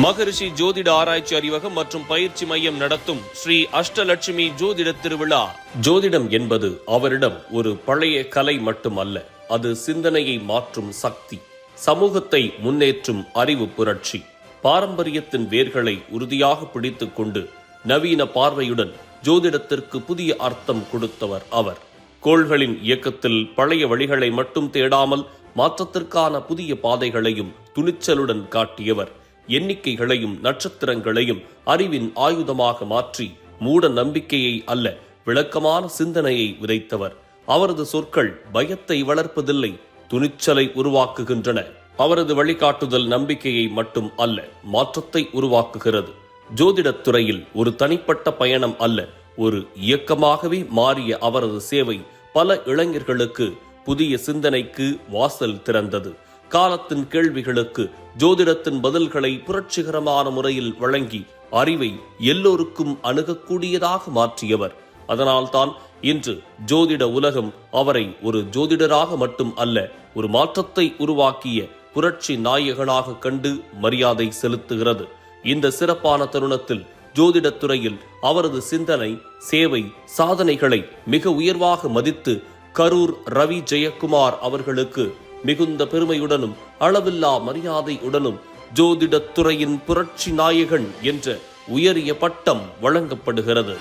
மகரிஷி ஜோதிட ஆராய்ச்சி அறிவகம் மற்றும் பயிற்சி மையம் நடத்தும் ஸ்ரீ அஷ்டலட்சுமி ஜோதிட திருவிழா. ஜோதிடம் என்பது அவரிடம் ஒரு பழைய கலை மட்டுமல்ல அது சிந்தனையை மாற்றும் சக்தி. சமூகத்தை முன்னேற்றும் அறிவு புரட்சி. பாரம்பரியத்தின் வேர்களை உறுதியாக பிடித்துக்கொண்டு நவீன பார்வையுடன் ஜோதிடத்திற்கு புதிய அர்த்தம் கொடுத்தவர் அவர். கோள்களின் இயக்கத்தில் பழைய வழிகளை மட்டும் தேடாமல் மாற்றத்திற்கான புதிய பாதைகளையும் துணிச்சலுடன் காட்டியவர். எண்ணிக்கைகளையும் நட்சத்திரங்களையும் அறிவின் ஆயுதமாக மாற்றி மூட நம்பிக்கையை அல்ல விளக்கமான சிந்தனையை விதைத்தவர். அவரது சொற்கள் பயத்தை வளர்ப்பதில்லை துணிச்சலை உருவாக்குகின்றன. அவரது வழிகாட்டுதல் நம்பிக்கையை மட்டும் அல்ல மாற்றத்தை உருவாக்குகிறது. ஜோதிடத் துறையில் ஒரு தனிப்பட்ட பயணம் அல்ல ஒரு இயக்கமாகவே மாறிய அவரது சேவை பல இளைஞர்களுக்கு புதிய சிந்தனைக்கு வாசல் திறந்தது. காலத்தின் கேள்விகளுக்கு ஜோதிடத்தின் பதில்களை புரட்சிகரமான முறையில் வழங்கி அறிவை எல்லோருக்கும் அணுகக்கூடியதாக மாற்றியவர். அதனால்தான் இன்று ஜோதிட உலகம் அவரை ஒரு ஜோதிடராக மட்டும் அல்ல ஒரு மாற்றத்தை உருவாக்கிய புரட்சி நாயகனாக கண்டு மரியாதை செலுத்துகிறது. இந்த சிறப்பான தருணத்தில் ஜோதிடத்துறையில் அவரது சிந்தனை சேவை சாதனைகளை மிக உயர்வாக மதித்து கரூர் ரவி ஜெயக்குமார் அவர்களுக்கு மிகுந்த பெருமையுடனும் அளவில்லா மரியாதையுடனும் ஜோதிடத்துறையின் புரட்சி நாயகன் என்ற உயரிய பட்டம் வழங்கப்படுகிறது.